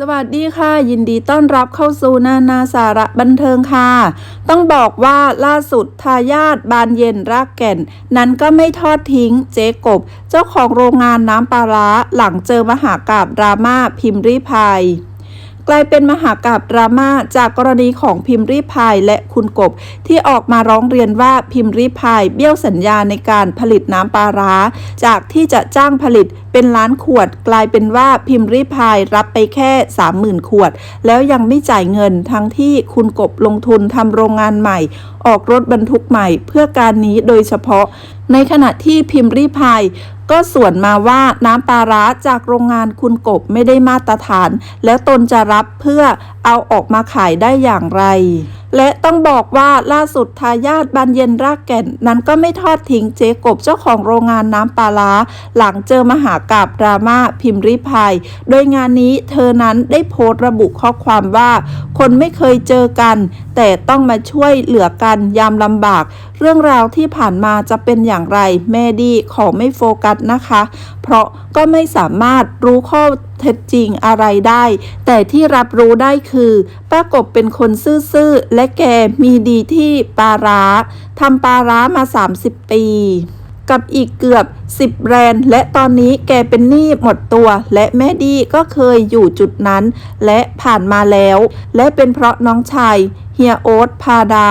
สวัสดีค่ะ ยินดีต้อนรับเข้าสู่นานาสาระบันเทิงค่ะ ต้องบอกว่าล่าสุดทายาทบานเย็นรากแก่น นั้นก็ไม่ทอดทิ้งเจ๊กบ เจ้าของโรงงานน้ำปลาร้าหลังเจอมหากาบดราม่าพิมพ์รีพายกลายเป็นมหากาบดราม่าจากกรณีของพิมพ์รีพายและคุณกบ ที่ออกมาร้องเรียนว่าพิมพ์รีพายเบี้ยวสัญญาในการผลิตน้ำปลาร้า จากที่จะจ้างผลิต เป็นล้านขวด กลายเป็นว่าพิมพ์รีพายรับไปแค่ 30,000 ขวด แล้วยังไม่จ่ายเงินทั้งที่คุณกบลงทุนทำโรงงานใหม่ ออกรถบรรทุกใหม่ เพื่อการนี้โดยเฉพาะ ในขณะที่พิมพ์รีพายก็ส่วนมาว่าน้ำปลาร้าจากโรงงานคุณกบไม่ได้มาตรฐาน แล้วตนจะรับเพื่อเอาออกมาขายได้อย่างไร และต้องบอกว่าล่าสุดทายาทบานเย็นรากแก่น นั้นก็ไม่ทอดทิ้งเจ๊กบเจ้าของโรงงานน้ำปลาร้า หลังเจอมหากาบดราม่าพิมพ์ริพาย โดยงานนี้เธอนั้นได้โพสต์ระบุข้อความว่า คนไม่เคยเจอกัน แต่ต้องมาช่วยเหลือกันยามลำบาก เรื่องราวที่ผ่านมาจะเป็นอย่างไร แม่ดีขอไม่โฟกัสนะคะ เพราะก็ไม่สามารถรู้ข้อ เท็จจริงอะไรได้ แต่ที่รับรู้ได้คือป้ากบเป็นคนซื่อๆ และแกมีดีที่ปลาร้าทำปลาร้ามา 30 ปี กับอีกเกือบ 10 แบรนด์ และตอนนี้แกเป็นหนี้หมดตัว และแม่ดีก็เคยอยู่จุดนั้น และผ่านมาแล้ว และเป็นเพราะน้องชายเฮียโอ๊ตพาดา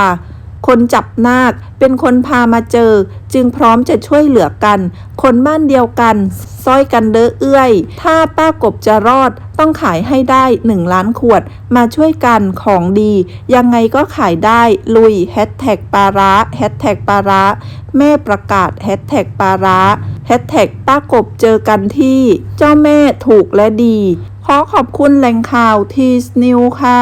คนจับนาค เป็นคนพามาเจอ จึงพร้อมจะช่วยเหลือกัน คนบ้านเดียวกันซ้อยกันเด้อเอื้อย ถ้าป้ากบจะรอดต้องขายให้ได้ 1 ล้านขวด มาช่วยกันของดี ยังไงก็ขายได้ ลุยแฮชแท็กปาร้าแฮชแท็กปาร้าแม่ประกาศแฮชแท็กปาร้าแฮชแท็กป้ากบเจอกันที่ เจ้าแม่ถูกและดี ขอขอบคุณแหล่งข่าวทีสนิวค่ะ